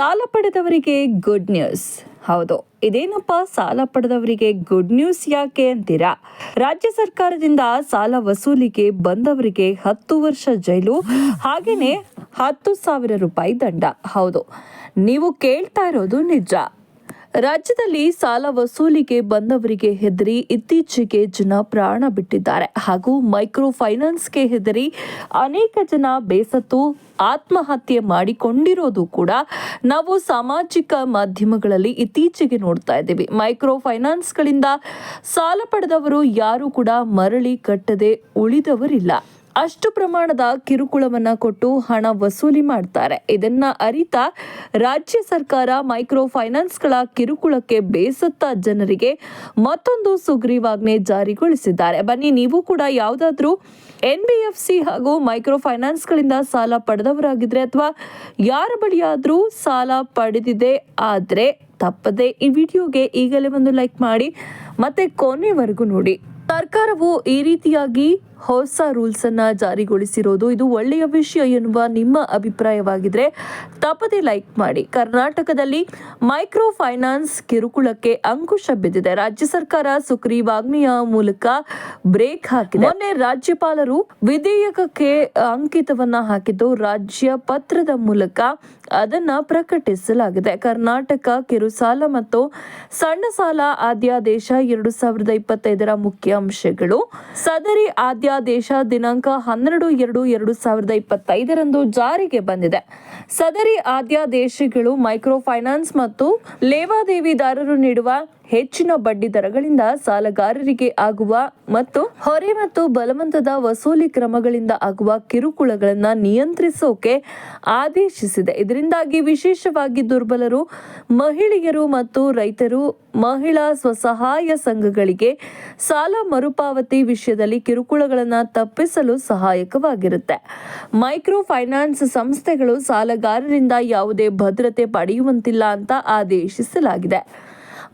ಸಾಲ ಪಡೆದವರಿಗೆ good news ಹೌದು, ಇದೇನಪ್ಪ? ಸಾಲ ಪಡೆದವರಿಗೆ ಗುಡ್ ನ್ಯೂಸ್ ಯಾಕೆ ಅಂತೀರಾ? ರಾಜ್ಯ ಸರ್ಕಾರದಿಂದ ಸಾಲ ವಸೂಲಿಗೆ ಬಂದವರಿಗೆ ಹತ್ತು ವರ್ಷ ಜೈಲು, ಹಾಗೇನೆ ಹತ್ತು ಸಾವಿರ ರೂಪಾಯಿ ದಂಡ. ಹೌದು, ನೀವು ಕೇಳ್ತಾ ಇರೋದು ನಿಜ. ರಾಜ್ಯದಲ್ಲಿ ಸಾಲ ವಸೂಲಿಗೆ ಬಂದವರಿಗೆ ಹೆದರಿ ಇತ್ತೀಚೆಗೆ ಜನ ಪ್ರಾಣ ಬಿಟ್ಟಿದ್ದಾರೆ ಹಾಗೂ ಮೈಕ್ರೋ ಫೈನಾನ್ಸ್ಗೆ ಹೆದರಿ ಅನೇಕ ಜನ ಬೇಸತ್ತು, ಆತ್ಮಹತ್ಯೆ ಮಾಡಿಕೊಂಡಿರೋದು ಕೂಡ ನಾವು ಸಾಮಾಜಿಕ ಮಾಧ್ಯಮಗಳಲ್ಲಿ ಇತ್ತೀಚೆಗೆ ನೋಡ್ತಾ ಇದ್ದೀವಿ. ಮೈಕ್ರೋ ಫೈನಾನ್ಸ್ಗಳಿಂದ ಸಾಲ ಪಡೆದವರು ಯಾರು ಕೂಡ ಮರಳಿ ಕಟ್ಟದೆ ಉಳಿದವರಿಲ್ಲ. ಅಷ್ಟು ಪ್ರಮಾಣದ ಕಿರುಕುಳವನ್ನ ಕೊಟ್ಟು ಹಣ ವಸೂಲಿ ಮಾಡ್ತಾರೆ. ಇದನ್ನ ಅರಿತ ರಾಜ್ಯ ಸರ್ಕಾರ ಮೈಕ್ರೋ ಫೈನಾನ್ಸ್ಗಳ ಕಿರುಕುಳಕ್ಕೆ ಬೇಸತ್ತ ಜನರಿಗೆ ಮತ್ತೊಂದು ಸುಗ್ರೀವಾಜ್ಞೆ ಜಾರಿಗೊಳಿಸಿದ್ದಾರೆ. ಬನ್ನಿ, ನೀವು ಕೂಡ ಯಾವುದಾದ್ರೂ ಎನ್ ಬಿ ಎಫ್ ಸಿ ಹಾಗೂ ಮೈಕ್ರೋ ಫೈನಾನ್ಸ್ಗಳಿಂದ ಸಾಲ ಪಡೆದವರಾಗಿದ್ರೆ ಅಥವಾ ಯಾರ ಬಳಿಯಾದರೂ ಸಾಲ ಪಡೆದಿದೆ ಆದ್ರೆ ತಪ್ಪದೆ ಈ ವಿಡಿಯೋಗೆ ಈಗಲೇ ಒಂದು ಲೈಕ್ ಮಾಡಿ, ಮತ್ತೆ ಕೊನೆವರೆಗೂ ನೋಡಿ. ಸರ್ಕಾರವು ಈ ರೀತಿಯಾಗಿ ಹೊಸ ರೂಲ್ಸ್ ಅನ್ನ ಜಾರಿಗೊಳಿಸಿರೋದು ಇದು ಒಳ್ಳೆಯ ವಿಷಯ ಎನ್ನುವ ನಿಮ್ಮ ಅಭಿಪ್ರಾಯವಾಗಿದ್ರೆ ತಪ್ಪದೇ ಲೈಕ್ ಮಾಡಿ. ಕರ್ನಾಟಕದಲ್ಲಿ ಮೈಕ್ರೋ ಫೈನಾನ್ಸ್ ಕಿರುಕುಳಕ್ಕೆ ಅಂಕುಶ ಬಿದ್ದಿದೆ. ರಾಜ್ಯ ಸರ್ಕಾರ ಸುಗ್ರೀವಾಜ್ಞೆಯ ಮೂಲಕ ಬ್ರೇಕ್ ಹಾಕಿದೆ. ಮೊನ್ನೆ ರಾಜ್ಯಪಾಲರು ವಿಧೇಯಕಕ್ಕೆ ಅಂಕಿತವನ್ನ ಹಾಕಿದ್ದು ರಾಜ್ಯ ಪತ್ರದ ಮೂಲಕ ಅದನ್ನ ಪ್ರಕಟಿಸಲಾಗಿದೆ. ಕರ್ನಾಟಕ ಕಿರುಸಾಲ ಮತ್ತು ಸಣ್ಣ ಸಾಲ ಆದ್ಯಾದೇಶ ಎರಡು ಸಾವಿರದ ಇಪ್ಪತ್ತೈದರ ಮುಖ್ಯ ಅಂಶಗಳು ಸದರಿ ಅಧ್ಯಾದೇಶ ದಿನಾಂಕ ಹನ್ನೆರಡು ಎರಡು ಎರಡು ಸಾವಿರದ ಇಪ್ಪತ್ತೈದರಂದು ಜಾರಿಗೆ ಬಂದಿದೆ. ಸದರಿ ಅಧ್ಯಾದೇಶಗಳು ಮೈಕ್ರೋ ಫೈನಾನ್ಸ್ ಮತ್ತು ಲೇವಾದೇವಿದಾರರು ನೀಡುವ ಹೆಚ್ಚಿನ ಬಡ್ಡಿ ದರಗಳಿಂದ ಸಾಲಗಾರರಿಗೆ ಆಗುವ ಮತ್ತು ಹೊರೆ ಮತ್ತು ಬಲವಂತದ ವಸೂಲಿ ಕ್ರಮಗಳಿಂದ ಆಗುವ ಕಿರುಕುಳಗಳನ್ನ ನಿಯಂತ್ರಿಸೋಕೆ ಆದೇಶಿಸಿದೆ. ಇದರಿಂದಾಗಿ ವಿಶೇಷವಾಗಿ ದುರ್ಬಲರು, ಮಹಿಳೆಯರು ಮತ್ತು ರೈತರು, ಮಹಿಳಾ ಸ್ವಸಹಾಯ ಸಂಘಗಳಿಗೆ ಸಾಲ ಮರುಪಾವತಿ ವಿಷಯದಲ್ಲಿ ಕಿರುಕುಳಗಳನ್ನು ತಪ್ಪಿಸಲು ಸಹಾಯಕವಾಗಿರುತ್ತೆ. ಮೈಕ್ರೋ ಫೈನಾನ್ಸ್ ಸಂಸ್ಥೆಗಳು ಸಾಲಗಾರರಿಂದ ಯಾವುದೇ ಭದ್ರತೆ ಪಡೆಯುವಂತಿಲ್ಲ ಅಂತ ಆದೇಶಿಸಲಾಗಿದೆ.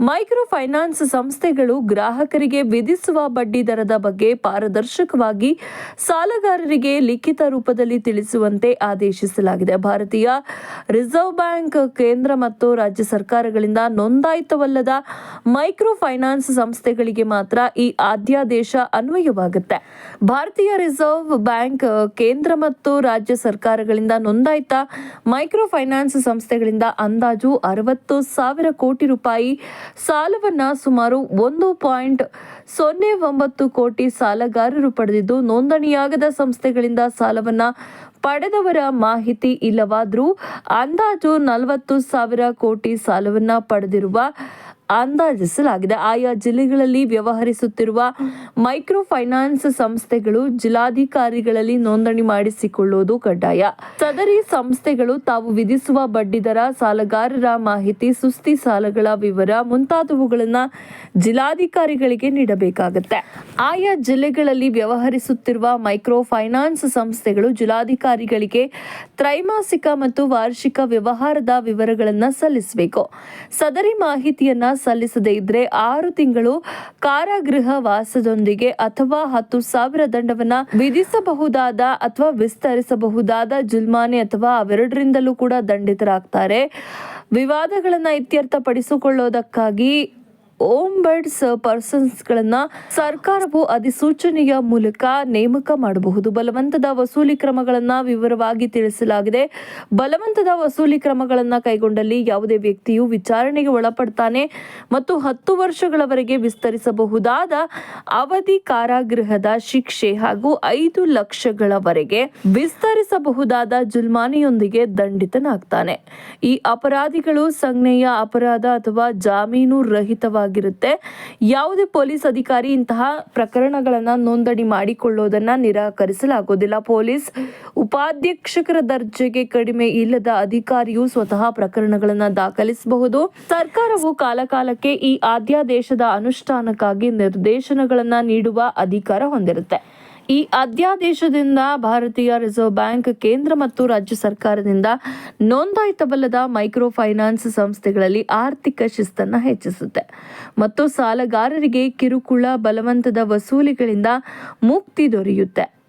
ಮೈಕ್ರೋ ಫೈನಾನ್ಸ್ ಸಂಸ್ಥೆಗಳು ಗ್ರಾಹಕರಿಗೆ ವಿಧಿಸುವ ಬಡ್ಡಿ ದರದ ಬಗ್ಗೆ ಪಾರದರ್ಶಕವಾಗಿ ಸಾಲಗಾರರಿಗೆ ಲಿಖಿತ ರೂಪದಲ್ಲಿ ತಿಳಿಸುವಂತೆ ಆದೇಶಿಸಲಾಗಿದೆ. ಭಾರತೀಯ ರಿಸರ್ವ್ ಬ್ಯಾಂಕ್ ಕೇಂದ್ರ ಮತ್ತು ರಾಜ್ಯ ಸರ್ಕಾರಗಳಿಂದ ನೋಂದಾಯಿತವಲ್ಲದ ಮೈಕ್ರೋ ಫೈನಾನ್ಸ್ ಸಂಸ್ಥೆಗಳಿಗೆ ಮಾತ್ರ ಈ ಆದ್ಯಾದೇಶ ಅನ್ವಯವಾಗುತ್ತೆ. ಭಾರತೀಯ ರಿಸರ್ವ್ ಬ್ಯಾಂಕ್ ಕೇಂದ್ರ ಮತ್ತು ರಾಜ್ಯ ಸರ್ಕಾರಗಳಿಂದ ನೋಂದಾಯಿತ ಮೈಕ್ರೋ ಫೈನಾನ್ಸ್ ಸಂಸ್ಥೆಗಳಿಂದ ಅಂದಾಜು ಅರವತ್ತು ಸಾವಿರ ಕೋಟಿ ರೂಪಾಯಿ ಸಾಲವನ್ನ ಸುಮಾರು ಒಂದು ಪಾಯಿಂಟ್ ಸೊನ್ನೆ ಒಂಬತ್ತು ಕೋಟಿ ಸಾಲಗಾರರು ಪಡೆದಿದ್ದು, ನೋಂದಣಿಯಾಗದ ಸಂಸ್ಥೆಗಳಿಂದ ಸಾಲವನ್ನ ಪಡೆದವರ ಮಾಹಿತಿ ಇಲ್ಲವಾದರೂ ಅಂದಾಜು ನಲವತ್ತು ಸಾವಿರ ಕೋಟಿ ಸಾಲವನ್ನ ಪಡೆದಿರುವ ಅಂದಾಜಿಸಲಾಗಿದೆ. ಆಯಾ ಜಿಲ್ಲೆಗಳಲ್ಲಿ ವ್ಯವಹರಿಸುತ್ತಿರುವ ಮೈಕ್ರೋ ಫೈನಾನ್ಸ್ ಸಂಸ್ಥೆಗಳು ಜಿಲ್ಲಾಧಿಕಾರಿಗಳಲ್ಲಿ ನೋಂದಣಿ ಮಾಡಿಸಿಕೊಳ್ಳುವುದು ಕಡ್ಡಾಯ. ಸದರಿ ಸಂಸ್ಥೆಗಳು ತಾವು ವಿಧಿಸುವ ಬಡ್ಡಿದರ ಸಾಲಗಾರರ ಮಾಹಿತಿ, ಸುಸ್ತಿ ಸಾಲಗಳ ವಿವರ ಮುಂತಾದವುಗಳನ್ನು ಜಿಲ್ಲಾಧಿಕಾರಿಗಳಿಗೆ ನೀಡಬೇಕಾಗುತ್ತೆ. ಆಯಾ ಜಿಲ್ಲೆಗಳಲ್ಲಿ ವ್ಯವಹರಿಸುತ್ತಿರುವ ಮೈಕ್ರೋ ಫೈನಾನ್ಸ್ ಸಂಸ್ಥೆಗಳು ಜಿಲ್ಲಾಧಿಕಾರಿಗಳಿಗೆ ತ್ರೈಮಾಸಿಕ ಮತ್ತು ವಾರ್ಷಿಕ ವ್ಯವಹಾರದ ವಿವರಗಳನ್ನು ಸಲ್ಲಿಸಬೇಕು. ಸದರಿ ಮಾಹಿತಿಯನ್ನ ಸಲ್ಲಿಸದೇ ಇದ್ರೆ ಆರು ತಿಂಗಳು ಕಾರಾಗೃಹ ವಾಸದೊಂದಿಗೆ ಅಥವಾ ಹತ್ತು ಸಾವಿರ ದಂಡವನ್ನ ವಿಧಿಸಬಹುದಾದ ಅಥವಾ ವಿಸ್ತರಿಸಬಹುದಾದ ಜುಲ್ಮಾನೆ ಅಥವಾ ಅವೆರಡರಿಂದಲೂ ಕೂಡ ದಂಡಿತರಾಗ್ತಾರೆ. ವಿವಾದಗಳನ್ನು ಇತ್ಯರ್ಥಪಡಿಸಿಕೊಳ್ಳೋದಕ್ಕಾಗಿ ಓಂಬರ್ಡ್ಸ್ ಪರ್ಸನ್ಸ್ಗಳನ್ನು ಸರ್ಕಾರವು ಅಧಿಸೂಚನೆಯ ಮೂಲಕ ನೇಮಕ ಮಾಡಬಹುದು. ಬಲವಂತದ ವಸೂಲಿ ಕ್ರಮಗಳನ್ನು ವಿವರವಾಗಿ ತಿಳಿಸಲಾಗಿದೆ. ಬಲವಂತದ ವಸೂಲಿ ಕ್ರಮಗಳನ್ನು ಕೈಗೊಂಡಲ್ಲಿ ಯಾವುದೇ ವ್ಯಕ್ತಿಯು ವಿಚಾರಣೆಗೆ ಒಳಪಡ್ತಾನೆ ಮತ್ತು ಹತ್ತು ವರ್ಷಗಳವರೆಗೆ ವಿಸ್ತರಿಸಬಹುದಾದ ಅವಧಿ ಕಾರಾಗೃಹದ ಶಿಕ್ಷೆ ಹಾಗೂ ಐದು ಲಕ್ಷಗಳವರೆಗೆ ವಿಸ್ತರಿಸಬಹುದಾದ ಜುಲ್ಮಾನಿಯೊಂದಿಗೆ ದಂಡಿತನಾಗ್ತಾನೆ. ಈ ಅಪರಾಧಿಗಳು ಸಂಜ್ಞೆಯ ಅಪರಾಧ ಅಥವಾ ಜಾಮೀನು ರಹಿತವಾಗಿರುತ್ತೆ ಯಾವುದೇ ಪೊಲೀಸ್ ಅಧಿಕಾರಿ ಇಂತಹ ಪ್ರಕರಣಗಳನ್ನ ನೋಂದಣಿ ಮಾಡಿಕೊಳ್ಳೋದನ್ನ ನಿರಾಕರಿಸಲಾಗೋದಿಲ್ಲ. ಪೊಲೀಸ್ ಉಪಾಧ್ಯಕ್ಷಕರ ದರ್ಜೆಗೆ ಕಡಿಮೆ ಇಲ್ಲದ ಅಧಿಕಾರಿಯು ಸ್ವತಃ ಪ್ರಕರಣಗಳನ್ನ ದಾಖಲಿಸಬಹುದು. ಸರ್ಕಾರವು ಕಾಲಕಾಲಕ್ಕೆ ಈ ಅಧ್ಯಾದೇಶದ ಅನುಷ್ಠಾನಕ್ಕಾಗಿ ನಿರ್ದೇಶನಗಳನ್ನ ನೀಡುವ ಅಧಿಕಾರ ಹೊಂದಿರುತ್ತೆ. ಈ ಅಧ್ಯಾದೇಶದಿಂದ ಭಾರತೀಯ ರಿಸರ್ವ್ ಬ್ಯಾಂಕ್ ಕೇಂದ್ರ ಮತ್ತು ರಾಜ್ಯ ಸರ್ಕಾರದಿಂದ ನೋಂದಾಯಿತವಲ್ಲದ ಮೈಕ್ರೋ ಫೈನಾನ್ಸ್ ಸಂಸ್ಥೆಗಳಲ್ಲಿ ಆರ್ಥಿಕ ಶಿಸ್ತನ್ನು ಹೆಚ್ಚಿಸುತ್ತೆ. ಮತ್ತು ಸಾಲಗಾರರಿಗೆ ಕಿರುಕುಳ, ಬಲವಂತದ ವಸೂಲಿಗಳಿಂದ ಮುಕ್ತಿ ದೊರೆಯುತ್ತೆ.